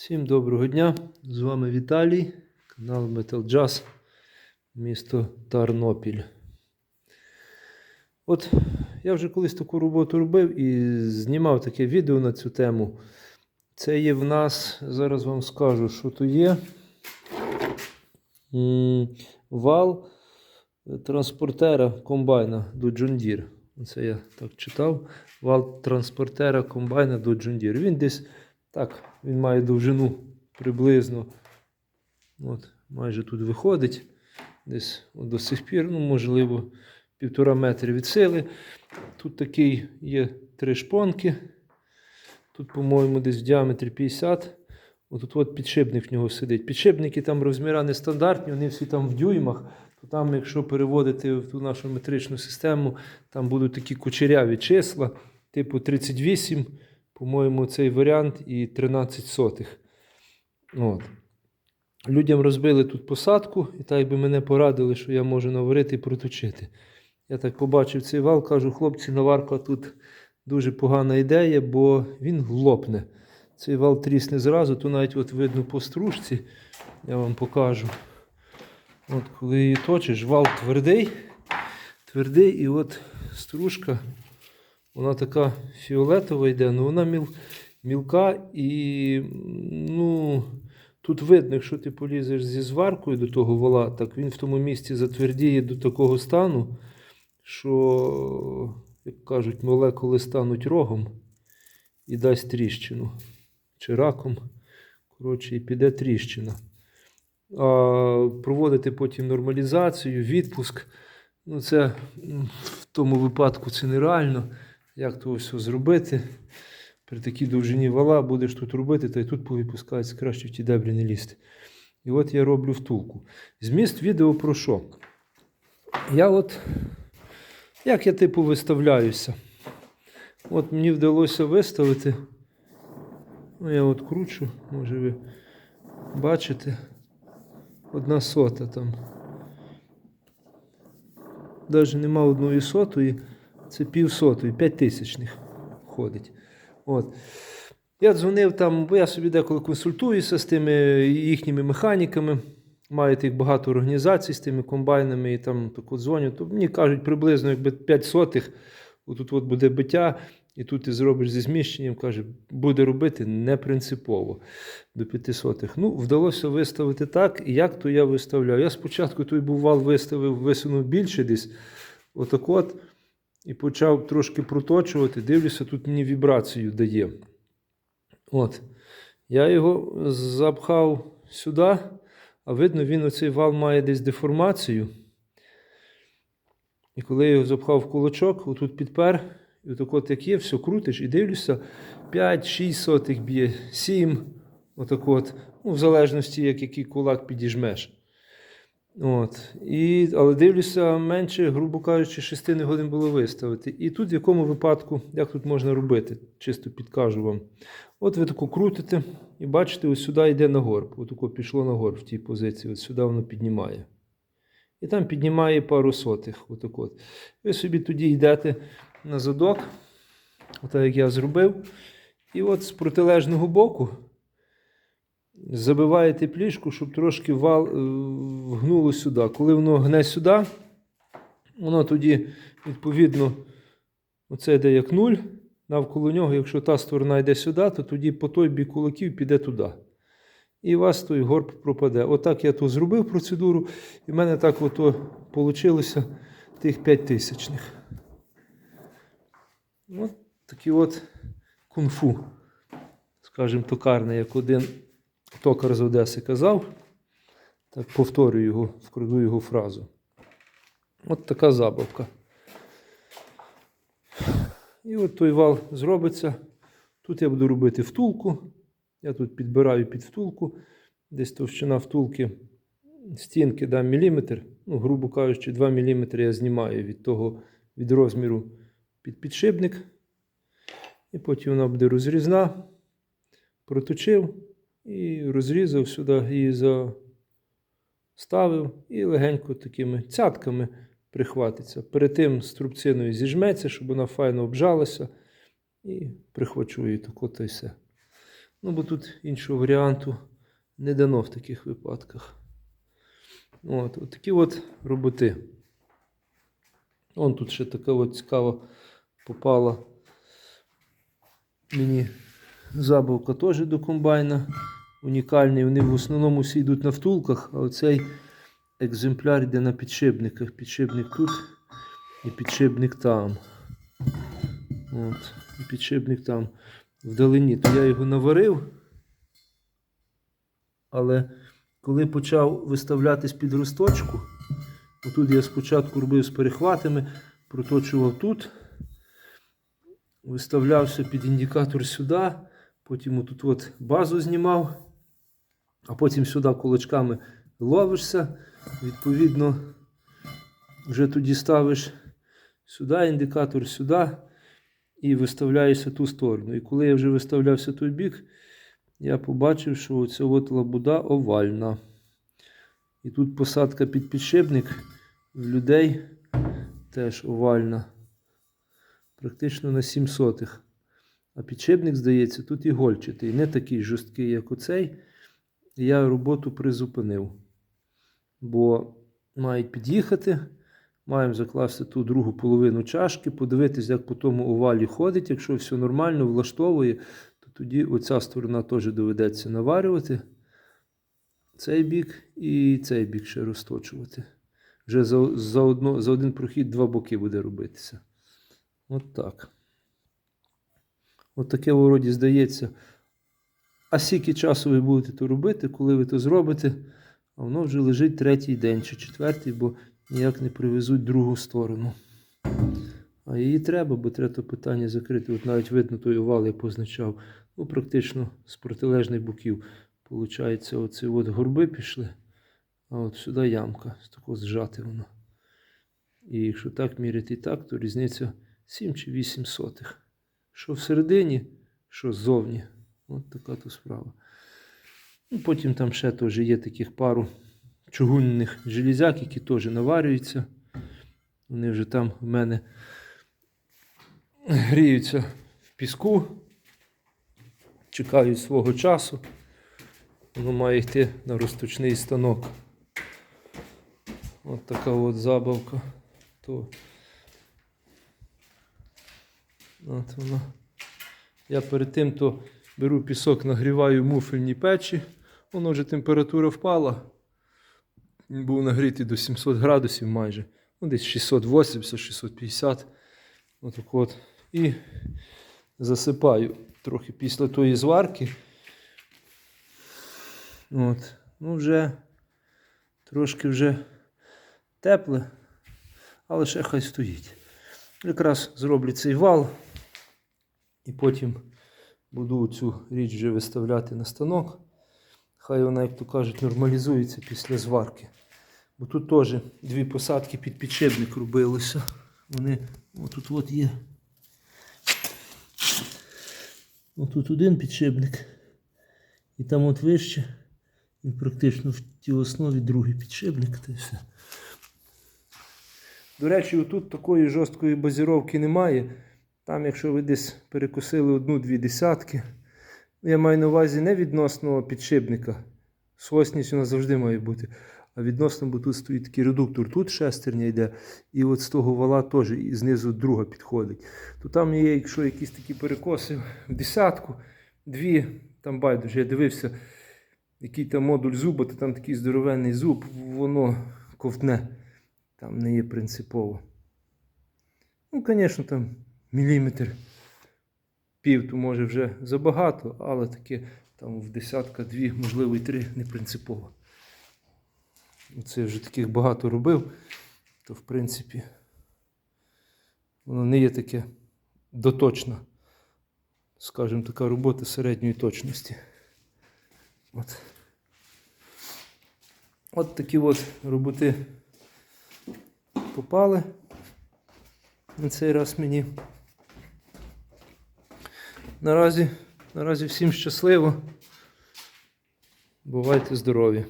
Всім доброго дня! З вами Віталій, канал Metal Jazz, місто Тарнопіль. От я вже колись таку роботу робив і знімав таке відео на цю тему. Це є в нас, зараз вам скажу, що то є. Вал транспортера комбайна до John Deere. Це я так читав. Вал транспортера комбайна до John Deere. Він десь так, він має довжину приблизно. От, майже тут виходить. Десь до сих пір, ну, можливо, півтора метри від сили. Тут такий є три шпонки. Тут, по-моєму, десь в діаметрі 50. Отут от підшипник в нього сидить. Підшипники там розміра нестандартні, вони всі там в дюймах. То там, якщо переводити в ту нашу метричну систему, там будуть такі кучеряві числа, типу 38, по-моєму, цей варіант і 13 сотих. От. Людям розбили тут посадку, і так би мене порадили, що я можу наварити і проточити. Я так побачив цей вал, кажу, хлопці, наварка тут дуже погана ідея, бо він лопне. Цей вал трісне зразу, то навіть от видно по стружці, я вам покажу. От коли її точиш, вал твердий, твердий, і от стружка, вона така фіолетова йде, ну вона міл, мілка і ну, тут видно, якщо ти полізеш зі зваркою до того вала, так він в тому місці затвердіє до такого стану, що, як кажуть, молекули стануть рогом і дасть тріщину. Чи раком. Коротше, і піде тріщина. А проводити потім нормалізацію, відпуск. Ну, це в тому випадку це нереально. Як то все зробити? При такій довжині вала будеш тут робити, та й тут повипускається краще в ті дебрі не лізти. І от я роблю втулку. Зміст відео про що? Я от, як я типу виставляюся? От мені вдалося виставити. Ну, я от кручу, може ви бачите. Одна сота там. Навіть нема одної сотої, це пів сотої, п'ять тисячних входить. От. Я дзвонив там, бо я собі деколи консультуюся з тими їхніми механіками. Маю тих багато організацій з тими комбайнами і там таку дзвоню. То мені кажуть, приблизно якби 5 сотих, отут от буде биття, і тут ти зробиш зі зміщенням, каже, буде робити не принципово до 5 сотих. Ну, вдалося виставити так, і як то я виставляю. Я спочатку той був виставив, висунув більше десь, отак от, і почав трошки проточувати. Дивлюся, тут мені вібрацію дає. От. Я його запхав сюди, а видно, він оцей вал має десь деформацію. І коли я його запхав в кулачок, отут підпер, і отак от як є, все крутиш і дивлюся, 5-6 сотих б'є, 7, отак от, ну, в залежності, як який кулак підіжмеш. От. І, але дивлюся, менше, грубо кажучи, 6 не годин було виставити. І тут в якому випадку, як тут можна робити, чисто підкажу вам. От ви таку крутите і бачите, ось сюди йде на горб. Отако пішло на горб в тій позиції, от сюди воно піднімає. І там піднімає пару сотих. Отак от. Ви собі тоді йдете на задок, отак як я зробив. І от з протилежного боку забиваєте плішку, щоб трошки вал е, вгнуло сюди. Коли воно гне сюди, воно тоді, відповідно, оце йде як нуль. Навколо нього, якщо та сторона йде сюди, то тоді по той бік кулаків піде туди. І у вас той горб пропаде. Отак я то зробив процедуру, і в мене так ото вийшло тих 5 тисячних. От такі от кунг-фу, скажімо, токарне, як один токар з Одеси казав. Так повторюю його, вкраду його фразу. От така забавка. І от той вал зробиться. Тут я буду робити втулку. Я тут підбираю під втулку. Десь товщина втулки стінки дам міліметр. Ну, грубо кажучи, 2 мм я знімаю від того від розміру під підшипник. І потім вона буде розрізна. Проточив і розрізав сюди, її заставив і легенько такими цятками прихватиться. Перед тим струбциною зіжметься, щоб вона файно обжалася. І прихвачу її тако та й все. Ну, бо тут іншого варіанту не дано в таких випадках. От, от такі от роботи. Он тут ще така от цікава попала мені забавка теж до комбайна. Унікальний. Вони в основному всі йдуть на втулках, а оцей екземпляр йде на підшипниках. Підшипник тут і підшипник там. От, і підшипник там вдалині. То я його наварив. Але коли почав виставлятись під росточку, отут я спочатку робив з перехватами, проточував тут, виставлявся під індикатор сюди, потім отут от базу знімав, а потім сюди кулачками ловишся. Відповідно, вже тоді ставиш сюди індикатор, сюди і виставляєшся ту сторону. І коли я вже виставлявся той бік, я побачив, що оця от лабуда овальна. І тут посадка під підшипник в людей теж овальна. Практично на 7 сотих. А підшипник, здається, тут ігольчатий, не такий жорсткий, як оцей. Я роботу призупинив. Бо мають під'їхати, маємо закласти ту другу половину чашки, подивитися, як по тому овалі ходить. Якщо все нормально, влаштовує, то тоді оця сторона теж доведеться наварювати. Цей бік і цей бік ще розточувати. Вже за, за, одно, за один прохід два боки буде робитися. От так. От вроді здається. А скільки часу ви будете то робити, коли ви то зробите, а воно вже лежить третій день чи четвертий, бо ніяк не привезуть другу сторону. А її треба, бо треба то питання закрити. От навіть видно той овал, я позначав. Ну, практично з протилежних боків. Получається, оці от горби пішли, а от сюди ямка, з такого зжати воно. І якщо так міряти і так, то різниця 7 чи 8 сотих. Що всередині, що ззовні. От така то справа. Ну, потім там ще теж є таких пару чугунних железяк, які теж наварюються. Вони вже там в мене гріються в піску, чекають свого часу. Воно має йти на розточний станок. От така от забавка. То... От воно. Я перед тим то беру пісок, нагріваю в муфельні печі. Воно вже температура впала. Він був нагрітий до 700 градусів майже. Ну, десь 680-650. Отак от. І засипаю трохи після тої зварки. От. Ну, вже трошки вже тепле, але ще хай стоїть. Якраз зроблю цей вал і потім буду цю річ вже виставляти на станок. Хай вона, як то кажуть, нормалізується після зварки. Бо тут теж дві посадки під підшипник робилися. Вони отут от є. Отут один підшипник. І там от вище. Він практично в тій основі другий підшипник. Та все. До речі, отут такої жорсткої базіровки немає. Там, якщо ви десь перекусили одну-дві десятки, я маю на увазі не відносно підшипника. Сосність у нас завжди має бути. А відносно, бо тут стоїть такий редуктор, тут шестерня йде, і от з того вала теж і знизу друга підходить. То там є, якщо якісь такі перекоси в десятку, дві, там байдуже, я дивився, який там модуль зуба, то там такий здоровенний зуб, воно ковтне. Там не є принципово. Ну, звісно, там міліметр пів, то може вже забагато, але таке там в десятка, дві, можливо, і три не принципово. Це вже таких багато робив, то в принципі воно не є таке доточно, скажімо, така робота середньої точності. От. От такі от роботи попали на цей раз мені. Наразі, наразі всім щасливо. Бувайте здорові!